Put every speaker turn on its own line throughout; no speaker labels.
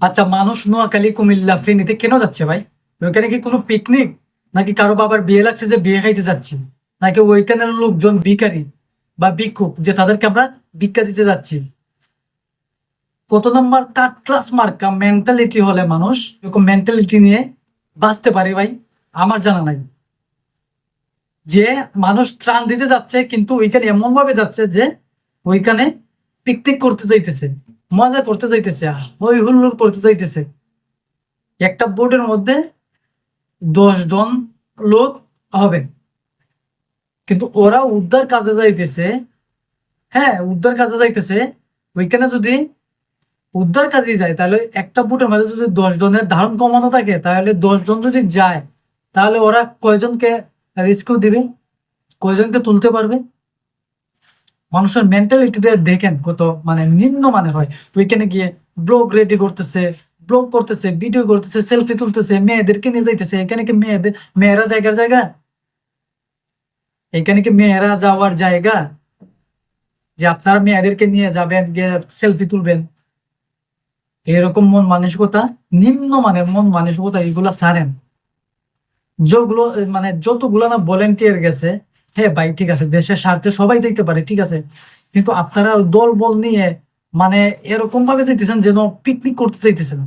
আচ্ছা মানুষ নোয়াখালী, কুমিল্লা, ফেনীতে কেন যাচ্ছে ভাই? ওইখানে কি কোনো পিকনিক নাকি কারও বাবার বিয়ে লাগছে যে বিয়ে খাইতে যাচ্ছি? নাকি ওইখানের লোকজন ভিখারি বা ভিক্ষুক যে তাদেরকে আমরা ভিক্ষা দিতে যাচ্ছি? কত নম্বর থার্ড ক্লাস মার্কা মেন্টালিটি হলে মানুষ এরকম মেন্টালিটি নিয়ে বাঁচতে পারে ভাই? আমার জানা নাই। যে মানুষ ত্রাণ দিতে যাচ্ছে, কিন্তু ওইখানে এমন ভাবে যাচ্ছে যে ওইখানে পিকনিক করতে যাইতেছে। মজা করতে যাইতেছে হই হুল্লোড় করতে যাইতেছে একটা বোটের মধ্যে দশ জন লোক হবে। কিন্তু ওরা উদ্ধার কাজে যাইতেছে হ্যাঁ উদ্ধার কাজে যাইতেছে, ওইখানে যদি উদ্ধার কাজে যায়, তাহলে একটা বোটের মধ্যে যদি দশ জনের ধারণ ক্ষমতা থাকে, তাহলে দশ জন যদি যায়, তাহলে ওরা কয়জনকে রিস্কিউ দিবে? কয়জনকে তুলতে পারবে? মানুষের মেন্টালিটিটা দেখেন কত মানে নিম্ন মানের হয় ওইখানে গিয়ে ব্লগ রেডি করতেছে ব্লগ করতেছে ভিডিও করতেছে সেলফি তুলতেছে, মেয়েদেরকে নিয়ে যাইতেছে। এখানে কি মেয়েদের, মেয়েরা জায়গার জায়গা? এখানে কি মেয়েরা যাওয়ার জায়গা? যে আপনারা মেয়েদেরকে নিয়ে যাবেন, গিয়ে সেলফি তুলবেন। এরকম মন মানসিকতা নিম্ন মানের মন মানসিকতা এগুলা সারেন যেগুলো মানে যতগুলো না ভলেন্টিয়ার গেছে হ্যাঁ ভাই, ঠিক আছে, দেশের স্বার্থে সবাই যাইতে পারে, ঠিক আছে। কিন্তু আপনারা দল বল নিয়ে মানে এরকম ভাবে যাইতেছেন যেন পিকনিক করতে চাইতেছেন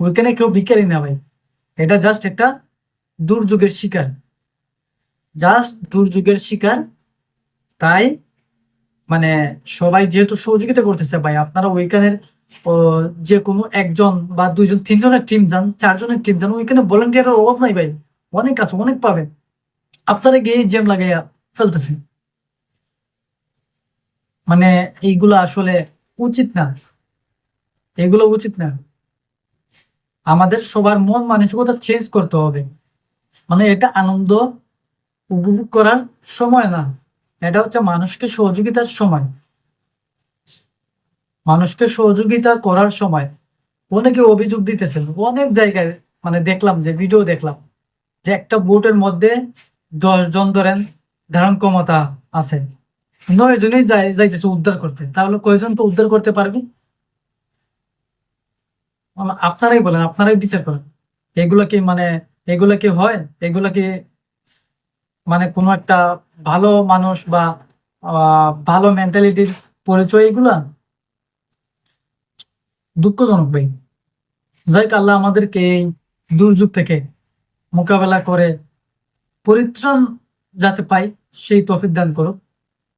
ওইখানে কেউ বিকারি না ভাই। এটা জাস্ট একটা দুর্যোগের শিকার। জাস্ট দুর্যোগের শিকার। তাই মানে সবাই যেহেতু সহযোগিতা করতেছে ভাই, আপনারা ওইখানের যে কোনো একজন বা দুইজন, তিনজনের টিম যান, চারজনের টিম যান, ওইখানে ভলেন্টিয়ারের অভাব নাই ভাই। অনেক আছে, অনেক পাবেন। আপনারা গিয়ে জেম লাগাইয়া ফেলতেছেন? মানে এইগুলো আসলে উচিত না। এগুলো উচিত না। আমাদের সবার মন মানসিকতা চেঞ্জ করতে হবে। মানে এটা আনন্দ উপভোগ করার সময় না। এটা হচ্ছে মানুষকে সহযোগিতার সময়। মানুষকে সহযোগিতা করার সময়। অনেকে অভিযোগ দিতেছেন। অনেক জায়গায় মানে দেখলাম যে ভিডিও দেখলাম যে একটা বোটের মধ্যে দশ জন ধরেন ধারণ ক্ষমতা আছে। নয় জনই যাই, যাইতেছে উদ্ধার করতে। তাহলে কয়জন তো উদ্ধার করতে পারবি? আপনারাই বলেন, আপনারাই বিচার করেন। এগুলা কি মানে এগুলা কি হয়? এগুলা কি মানে কোনো একটা ভালো মানুষ বা ভালো মেন্টালিটির পরিচয় এগুলা? দুঃখজনক ভাই। যাই আল্লাহ আমাদেরকে এই দুর্যোগ থেকে মোকাবেলা করে পরিত্রাণ যাতে পাই সেই তফিক দান করুক।